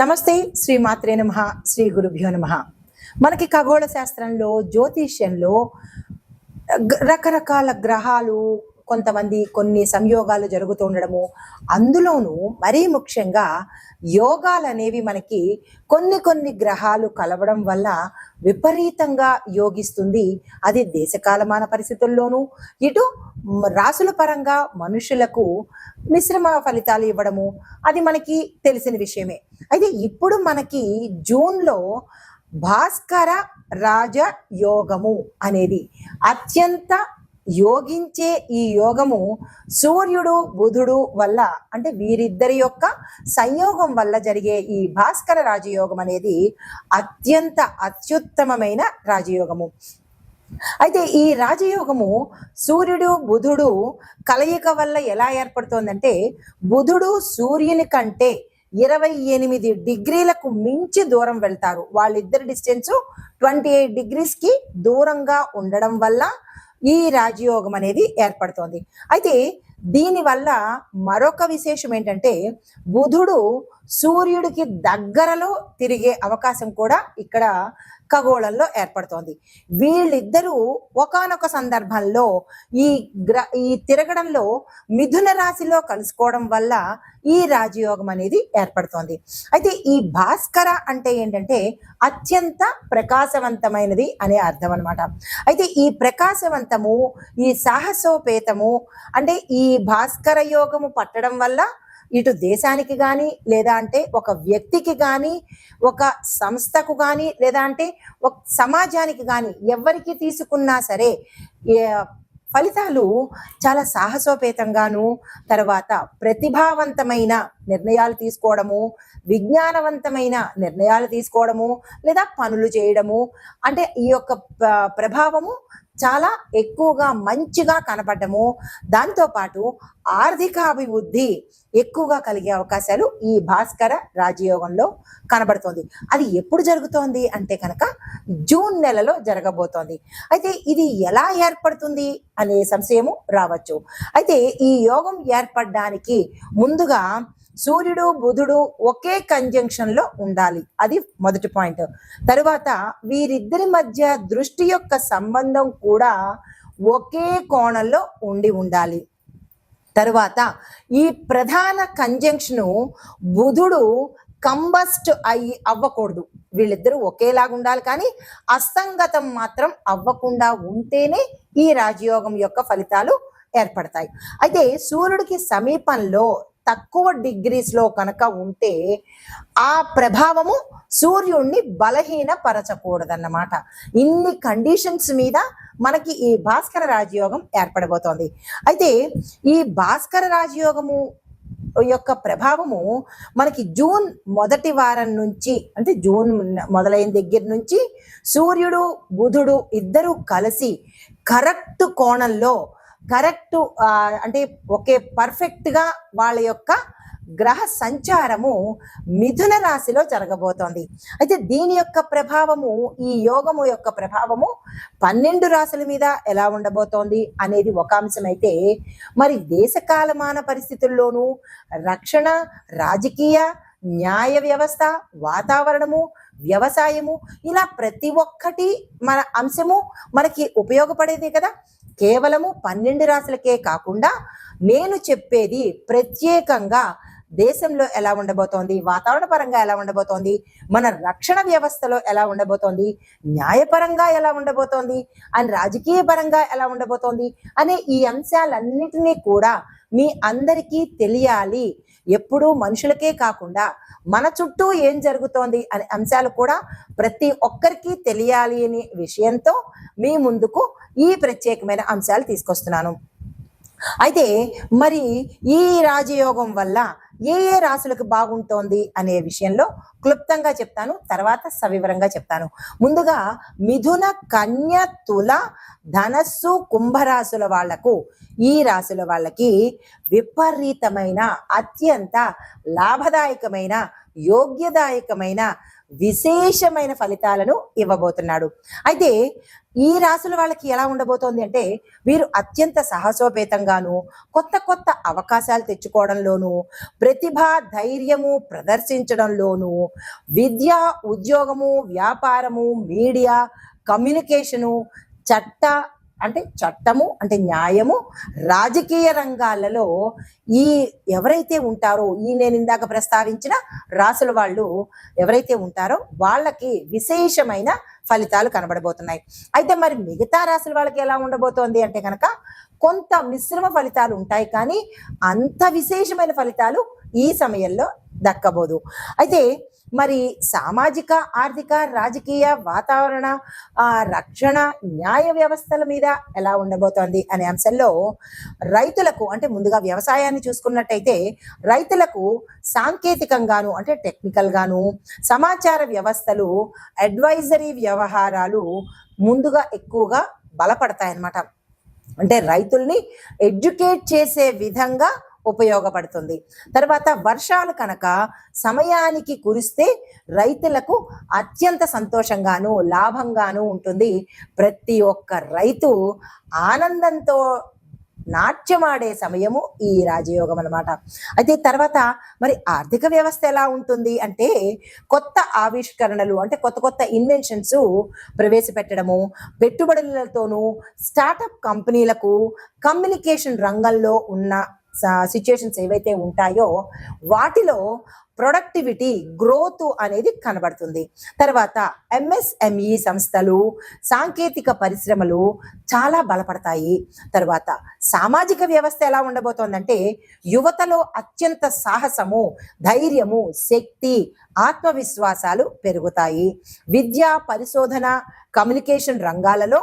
నమస్తే శ్రీ మాత్రే నమ శ్రీ గురుభ్యో నమ. మనకి ఖగోళ శాస్త్రంలో జ్యోతిష్యంలో రకరకాల గ్రహాలు కొంతమంది కొన్ని సంయోగాలు జరుగుతూ ఉండడము. అందులోనూ మరీ ముఖ్యంగా యోగాలు అనేవి మనకి కొన్ని కొన్ని గ్రహాలు కలవడం వల్ల విపరీతంగా యోగిస్తుంది. అది దేశకాలమాన పరిస్థితుల్లోనూ ఇటు రాసుల పరంగా మనుషులకు మిశ్రమ ఫలితాలు ఇవ్వడము అది మనకి తెలిసిన విషయమే. అయితే ఇప్పుడు మనకి జూన్లో భాస్కర రాజ యోగము అనేది అత్యంత యోగించే ఈ యోగము సూర్యుడు బుధుడు వల్ల అంటే వీరిద్దరి యొక్క సంయోగం వల్ల జరిగే ఈ భాస్కర రాజయోగం అనేది అత్యంత అత్యుత్తమమైన రాజయోగము. అయితే ఈ రాజయోగము సూర్యుడు బుధుడు కలయిక వల్ల ఎలా ఏర్పడుతోందంటే బుధుడు సూర్యుని కంటే ఇరవై ఎనిమిది డిగ్రీలకు మించి దూరం వెళ్తారు. వాళ్ళిద్దరి డిస్టెన్స్ ట్వంటీ ఎయిట్ డిగ్రీస్కి దూరంగా ఉండడం వల్ల ఈ రాజయోగం అనేది ఏర్పడుతోంది. అయితే దీనివల్ల మరొక విశేషం ఏంటంటే బుధుడు సూర్యుడికి దగ్గరలో తిరిగే అవకాశం కూడా ఇక్కడ ఖగోళంలో ఏర్పడుతోంది. వీళ్ళిద్దరూ ఒకానొక సందర్భంలో ఈ గ్ర ఈ తిరగడంలో మిథున రాశిలో కలుసుకోవడం వల్ల ఈ రాజయోగం అనేది ఏర్పడుతోంది. అయితే ఈ భాస్కర అంటే ఏంటంటే అత్యంత ప్రకాశవంతమైనది అనే అర్థం అనమాట అయితే ఈ ప్రకాశవంతము ఈ సాహసోపేతము అంటే ఈ భాస్కర యోగము పట్టడం వల్ల ఇటు దేశానికి కానీ లేదా అంటే ఒక వ్యక్తికి కానీ ఒక సంస్థకు కానీ లేదా అంటే ఒక సమాజానికి కానీ ఎవరికి తీసుకున్నా సరే ఫలితాలు చాలా సాహసోపేతంగాను తర్వాత ప్రతిభావంతమైన నిర్ణయాలు తీసుకోవడము విజ్ఞానవంతమైన నిర్ణయాలు తీసుకోవడము లేదా పనులు చేయడము అంటే ఈ యొక్క ప్రభావము చాలా ఎక్కువగా మంచిగా కనపడము దాంతోపాటు ఆర్థిక అభివృద్ధి ఎక్కువగా కలిగే అవకాశాలు ఈ భాస్కర రాజయోగంలో కనబడుతోంది. అది ఎప్పుడు జరుగుతోంది అంటే కనుక జూన్ నెలలో జరగబోతోంది. అయితే ఇది ఎలా ఏర్పడుతుంది అనే సంశయము రావచ్చు. అయితే ఈ యోగం ఏర్పడడానికి ముందుగా సూర్యుడు బుధుడు ఒకే కంజంక్షన్లో ఉండాలి. అది మొదటి పాయింట్ తరువాత వీరిద్దరి మధ్య దృష్టి యొక్క సంబంధం కూడా ఒకే కోణంలో ఉండి ఉండాలి. తరువాత ఈ ప్రధాన కంజంక్షను బుధుడు కంబస్ట్ అయ్యి అవ్వకూడదు. వీళ్ళిద్దరూ ఒకేలాగా ఉండాలి కానీ అస్తంగతం మాత్రం అవ్వకుండా ఉంటేనే ఈ రాజయోగం యొక్క ఫలితాలు ఏర్పడతాయి. అయితే సూర్యుడికి సమీపంలో తక్కువ డిగ్రీస్లో కనుక ఉంటే ఆ ప్రభావము సూర్యుణ్ణి బలహీనపరచకూడదన్నమాట. ఇన్ని కండిషన్స్ మీద మనకి ఈ భాస్కర రాజయోగం ఏర్పడబోతోంది. అయితే ఈ భాస్కర రాజయోగము యొక్క ప్రభావము మనకి జూన్ మొదటి వారం నుంచి అంటే జూన్ మొదలైన దగ్గర నుంచి సూర్యుడు బుధుడు ఇద్దరు కలిసి కరెక్ట్ కోణంలో కరెక్ట్ అంటే ఒకే పర్ఫెక్ట్గా వాళ్ళ యొక్క గ్రహ సంచారము మిథున రాశిలో జరగబోతోంది. అయితే దీని యొక్క ప్రభావము ఈ యోగము యొక్క ప్రభావము పన్నెండు రాశుల మీద ఎలా ఉండబోతోంది అనేది ఒక అంశం అయితే మరి దేశకాలమాన పరిస్థితుల్లోనూ రక్షణ రాజకీయ న్యాయ వ్యవస్థ వాతావరణము వ్యవసాయము ఇలా ప్రతి ఒక్కటి మన అంశము మనకి ఉపయోగపడేదే కదా. కేవలము పన్నెండు రాశులకే కాకుండా నేను చెప్పేది ప్రత్యేకంగా దేశంలో ఎలా ఉండబోతోంది వాతావరణ పరంగా ఎలా ఉండబోతోంది మన రక్షణ వ్యవస్థలో ఎలా ఉండబోతోంది న్యాయపరంగా ఎలా ఉండబోతోంది అండ్ రాజకీయ పరంగా ఎలా ఉండబోతోంది అనే ఈ అంశాలన్నిటినీ కూడా మీ అందరికీ తెలియాలి. ఎప్పుడూ మనుషులకే కాకుండా మన చుట్టూ ఏం జరుగుతోంది అనే అంశాలు కూడా ప్రతి ఒక్కరికి తెలియాలి అనే విషయంతో మీ ముందుకు ఈ ప్రత్యేకమైన అంశాలు తీసుకొస్తున్నాను. అయితే మరి ఈ రాజయోగం వల్ల ఏ ఏ రాశులకు బాగుంటోంది అనే విషయంలో క్లుప్తంగా చెప్తాను తర్వాత సవివరంగా చెప్తాను. ముందుగా మిథున కన్య తుల ధనస్సు కుంభరాశుల వాళ్ళకు ఈ రాశుల వాళ్ళకి విపరీతమైన అత్యంత లాభదాయకమైన యోగ్యదాయకమైన విశేషమైన ఫలితాలను ఇవ్వబోతున్నాడు. అయితే ఈ రాసుల వాళ్ళకి ఎలా ఉండబోతోంది అంటే వీరు అత్యంత సాహసోపేతంగాను కొత్త కొత్త అవకాశాలు తెచ్చుకోవడంలోనూ ప్రతిభ ధైర్యము ప్రదర్శించడంలోనూ విద్య ఉద్యోగము వ్యాపారము మీడియా కమ్యూనికేషను చట్ట అంటే చట్టము అంటే న్యాయము రాజకీయ రంగాలలో ఈ ఎవరైతే ఉంటారో ఈ నేను ఇందాక ప్రస్తావించిన రాసుల వాళ్ళు ఎవరైతే ఉంటారో వాళ్ళకి విశేషమైన ఫలితాలు కనబడబోతున్నాయి. అయితే మరి మిగతా రాసుల వాళ్ళకి ఎలా ఉండబోతోంది అంటే కనుక కొంత మిశ్రమ ఫలితాలు ఉంటాయి కానీ అంత విశేషమైన ఫలితాలు ఈ సమయంలో దక్కబోదు. అయితే మరి సామాజిక ఆర్థిక రాజకీయ వాతావరణ రక్షణ న్యాయ వ్యవస్థల మీద ఎలా ఉండబోతోంది అనే అంశంలో రైతులకు అంటే ముందుగా వ్యవసాయాన్ని చూసుకున్నట్టయితే రైతులకు సాంకేతికంగాను అంటే టెక్నికల్గాను సమాచార వ్యవస్థలు అడ్వైజరీ వ్యవహారాలు ముందుగా ఎక్కువగా బలపడతాయన్నమాట. అంటే రైతుల్ని ఎడ్యుకేట్ చేసే విధంగా ఉపయోగపడుతుంది. తర్వాత వర్షాలు కనుక సమయానికి కురిస్తే రైతులకు అత్యంత సంతోషంగాను లాభంగాను ఉంటుంది. ప్రతి ఒక్క రైతు ఆనందంతో నాట్యమాడే సమయము ఈ రాజయోగం అన్నమాట. అయితే తర్వాత మరి ఆర్థిక వ్యవస్థ ఎలా ఉంటుంది అంటే కొత్త ఆవిష్కరణలు అంటే కొత్త కొత్త ఇన్వెన్షన్స్ ప్రవేశపెట్టడము పెట్టుబడులతోనూ స్టార్టప్ కంపెనీలకు కమ్యూనికేషన్ రంగంలో ఉన్న సిచ్యుయేషన్స్ ఏవైతే ఉంటాయో వాటిలో ప్రొడక్టివిటీ గ్రోత్ అనేది కనబడుతుంది. తర్వాత ఎంఎస్ఎంఈ సంస్థలు సాంకేతిక పరిశ్రమలు చాలా బలపడతాయి. తర్వాత సామాజిక వ్యవస్థ ఎలా ఉండబోతోందంటే యువతలో అత్యంత సాహసము ధైర్యము శక్తి ఆత్మవిశ్వాసాలు పెరుగుతాయి. విద్య పరిశోధన కమ్యూనికేషన్ రంగాలలో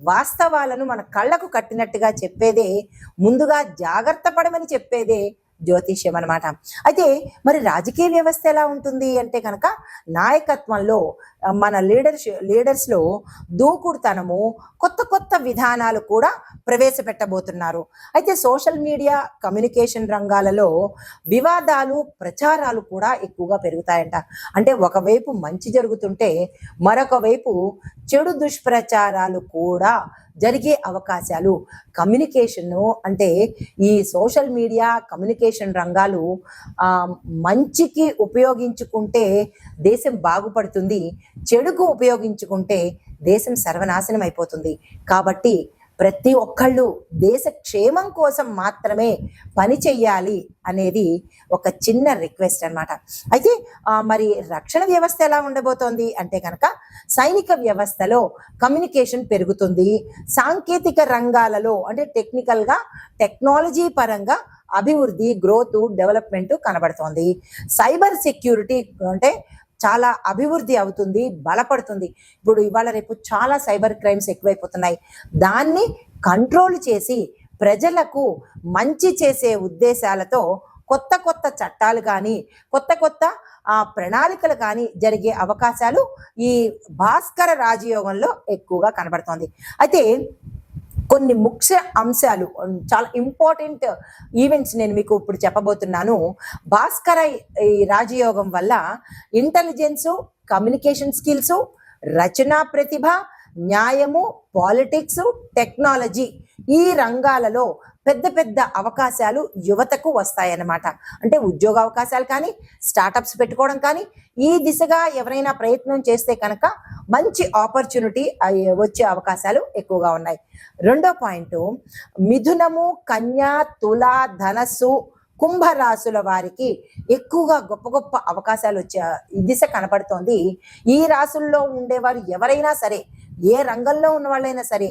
వాస్తవాలను మన కళ్ళకు కట్టినట్టుగా చెప్పేదే ముందుగా జాగ్రత్త పడమని చెప్పేదే జ్యోతిష్యం అన్నమాట. అయితే మరి రాజకీయ వ్యవస్థ ఎలా ఉంటుంది అంటే కనుక నాయకత్వంలో మన లీడర్స్ లీడర్స్లో దూకుడుతనము కొత్త కొత్త విధానాలు కూడా ప్రవేశపెట్టబోతున్నారు. అయితే సోషల్ మీడియా కమ్యూనికేషన్ రంగాలలో వివాదాలు ప్రచారాలు కూడా ఎక్కువగా పెరుగుతాయంట. అంటే ఒకవైపు మంచి జరుగుతుంటే మరొక వైపు చెడు దుష్ప్రచారాలు కూడా జరిగే అవకాశాలు. కమ్యూనికేషన్ అంటే ఈ సోషల్ మీడియా కమ్యూనికేషన్ రంగాలు మంచికి ఉపయోగించుకుంటే దేశం బాగుపడుతుంది చెడుకు ఉపయోగించుకుంటే దేశం సర్వనాశనం అయిపోతుంది. కాబట్టి ప్రతి ఒక్కళ్ళు దేశ క్షేమం కోసం మాత్రమే పని చెయ్యాలి అనేది ఒక చిన్న రిక్వెస్ట్ అనమాట అయితే మరి రక్షణ వ్యవస్థ ఎలా ఉండబోతోంది? అంటే కనుక సైనిక వ్యవస్థలో కమ్యూనికేషన్ పెరుగుతుంది. సాంకేతిక రంగాలలో అంటే టెక్నికల్గా టెక్నాలజీ పరంగా అభివృద్ధి గ్రోత్ డెవలప్మెంట్ కనబడుతోంది. సైబర్ సెక్యూరిటీ అంటే చాలా అభివృద్ధి అవుతుంది బలపడుతుంది. ఇప్పుడు ఇవాళ రేపు చాలా సైబర్ క్రైమ్స్ ఎక్కువైపోతున్నాయి. దాన్ని కంట్రోల్ చేసి ప్రజలకు మంచి చేసే ఉద్దేశాలతో కొత్త కొత్త చట్టాలు కానీ కొత్త కొత్త ఆ ప్రణాళికలు కానీ జరిగే అవకాశాలు ఈ భాస్కర రాజయోగంలో ఎక్కువగా కనబడుతోంది. అయితే కొన్ని ముఖ్య అంశాలు చాలా ఇంపార్టెంట్ ఈవెంట్స్ నేను మీకు ఇప్పుడు చెప్పబోతున్నాను. భాస్కర ఈ రాజయోగం వల్ల ఇంటెలిజెన్సు కమ్యూనికేషన్ స్కిల్స్ రచనా ప్రతిభ న్యాయము పాలిటిక్స్ టెక్నాలజీ ఈ రంగాలలో పెద్ద పెద్ద అవకాశాలు యువతకు వస్తాయన్నమాట. అంటే ఉద్యోగ అవకాశాలు కానీ స్టార్టప్స్ పెట్టుకోవడం కానీ ఈ దిశగా ఎవరైనా ప్రయత్నం చేస్తే కనుక మంచి ఆపర్చునిటీ వచ్చే అవకాశాలు ఎక్కువగా ఉన్నాయి. రెండో పాయింట్ మిథునము కన్యా తుల ధనస్సు కుంభరాశుల వారికి ఎక్కువగా గొప్ప గొప్ప అవకాశాలు వచ్చే ఈ దిశ కనపడుతోంది. ఈ రాసుల్లో ఉండేవారు ఎవరైనా సరే ఏ రంగంలో ఉన్న వాళ్ళైనా సరే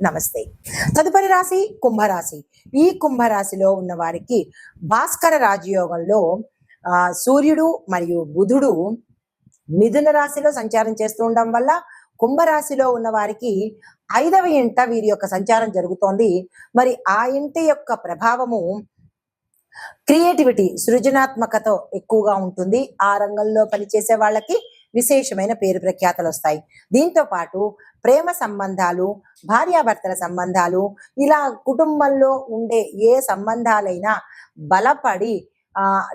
నమస్తే. తదుపరి రాశి కుంభరాశి. ఈ కుంభరాశిలో ఉన్న వారికి భాస్కర రాజయోగంలో ఆ, సూర్యుడు మరియు బుధుడు మిథున రాశిలో సంచారం చేస్తూ ఉండడం వల్ల కుంభరాశిలో ఉన్న వారికి ఐదవ ఇంట వీరి యొక్క సంచారం జరుగుతోంది. మరి ఆ ఇంటి యొక్క ప్రభావము క్రియేటివిటీ సృజనాత్మకత ఎక్కువగా ఉంటుంది. ఆ రంగంలో పనిచేసే వాళ్ళకి విశేషమైన పేరు ప్రఖ్యాతలు వస్తాయి. దీంతో పాటు ప్రేమ సంబంధాలు భార్యాభర్తల సంబంధాలు ఇలా కుటుంబంలో ఉండే ఏ సంబంధాలైనా బలపడి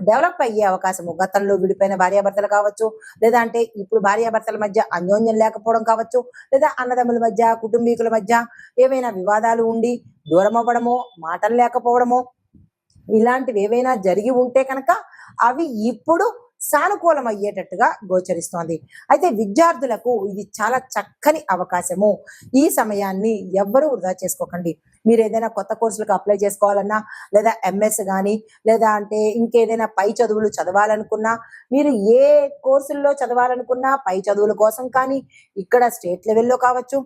డెవలప్ అయ్యే అవకాశము. గతంలో విడిపోయిన భార్యాభర్తలు కావచ్చు లేదా అంటే ఇప్పుడు భార్యాభర్తల మధ్య అన్యోన్యం లేకపోవడం కావచ్చు లేదా అన్నదమ్ముల మధ్య కుటుంబీకుల మధ్య ఏవైనా వివాదాలు ఉండి దూరం అవ్వడమో మాటలు లేకపోవడమో ఇలాంటివి ఏవైనా జరిగి ఉంటే కనుక అవి ఇప్పుడు సానుకూలం అయ్యేటట్టుగా గోచరిస్తోంది. అయితే విద్యార్థులకు ఇది చాలా చక్కని అవకాశము. ఈ సమయాన్ని ఎవ్వరూ వృధా చేసుకోకండి. మీరు ఏదైనా కొత్త కోర్సులకు అప్లై చేసుకోవాలన్నా లేదా ఎంఎస్ కానీ లేదా అంటే ఇంకేదైనా పై చదువులు చదవాలనుకున్నా మీరు ఏ కోర్సుల్లో చదవాలనుకున్నా పై చదువుల కోసం కానీ ఇక్కడ స్టేట్ లెవెల్లో కావచ్చు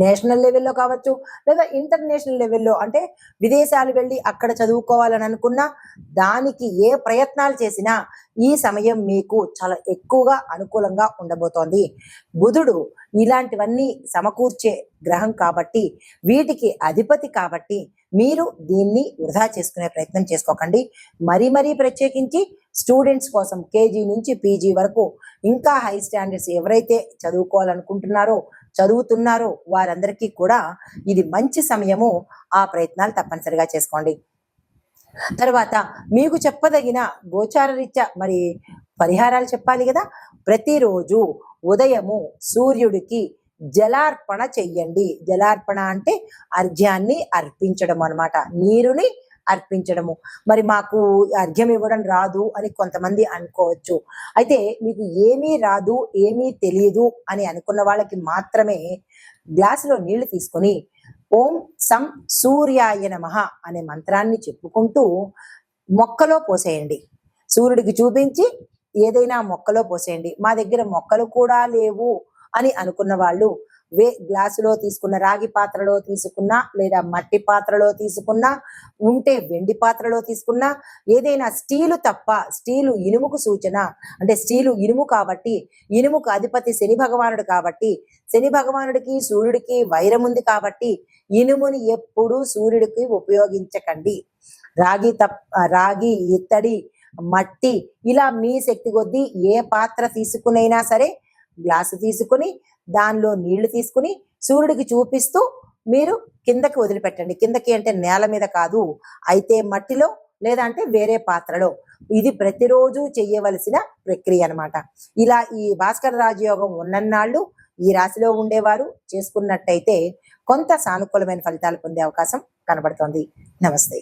నేషనల్ లెవెల్లో కావచ్చు లేదా ఇంటర్నేషనల్ లెవెల్లో అంటే విదేశాలు వెళ్ళి అక్కడ చదువుకోవాలని అనుకున్నా దానికి ఏ ప్రయత్నాలు చేసినా ఈ సమయం మీకు చాలా ఎక్కువగా అనుకూలంగా ఉండబోతోంది. బుధుడు ఇలాంటివన్నీ సమకూర్చే గ్రహం కాబట్టి వీటికి అధిపతి కాబట్టి మీరు దీన్ని వృధా చేసుకునే ప్రయత్నం చేసుకోకండి. మరీ మరీ ప్రత్యేకించి స్టూడెంట్స్ కోసం కేజీ నుంచి పీజీ వరకు ఇంకా హై స్టాండర్డ్స్ ఎవరైతే చదువుకోవాలనుకుంటున్నారో చదువుతున్నారో వారందరికీ కూడా ఇది మంచి సమయము. ఆ ప్రయత్నాలు తప్పనిసరిగా చేసుకోండి. తర్వాత మీకు చెప్పదగిన గోచారరీత్యా మరి పరిహారాలు చెప్పాలి కదా? ప్రతిరోజు ఉదయము సూర్యుడికి జలార్పణ చెయ్యండి. జలార్పణ అంటే అర్ఘ్యాన్ని అర్పించడం అనమాట నీరుని అర్పించడము. మరి మాకు అర్ఘ్యం ఇవ్వడం రాదు అని కొంతమంది అనుకోవచ్చు. అయితే మీకు ఏమీ రాదు ఏమీ తెలియదు అని అనుకున్న వాళ్ళకి మాత్రమే గ్లాసులో నీళ్ళు తీసుకొని ఓం సం సూర్యాయ నమః అనే మంత్రాన్ని చెప్పుకుంటూ మొక్కలో పోసేయండి. సూర్యుడికి చూపించి ఏదైనా మొక్కలో పోసేయండి. మా దగ్గర మొక్కలు కూడా లేవు అని అనుకున్న వాళ్ళు వే గ్లాసులో తీసుకున్న రాగి పాత్రలో తీసుకున్నా లేదా మట్టి పాత్రలో తీసుకున్నా ఉంటే వెండి పాత్రలో తీసుకున్నా ఏదైనా స్టీలు తప్ప స్టీలు ఇనుముకు సూచన. అంటే స్టీలు ఇనుము కాబట్టి ఇనుముకు అధిపతి శని భగవానుడు కాబట్టి శని భగవానుడికి సూర్యుడికి వైరం ఉంది కాబట్టి ఇనుముని ఎప్పుడూ సూర్యుడికి ఉపయోగించకండి. రాగి తప్ప రాగి ఇత్తడి మట్టి ఇలా మీ శక్తి కొద్దీ ఏ పాత్ర తీసుకునైనా సరే గ్లాసు తీసుకుని దానిలో నీళ్ళు తీసుకుని సూర్యుడికి చూపిస్తూ మీరు కిందకి వదిలిపెట్టండి. కిందకి అంటే నేల మీద కాదు అయితే మట్టిలో లేదా అంటే వేరే పాత్రలో. ఇది ప్రతిరోజు చెయ్యవలసిన ప్రక్రియ అనమాట ఇలా ఈ భాస్కర రాజయోగం ఉన్నన్నాళ్ళు ఈ రాశిలో ఉండేవారు చేసుకున్నట్టయితే కొంత సానుకూలమైన ఫలితాలు పొందే అవకాశం కనబడుతోంది. నమస్తే.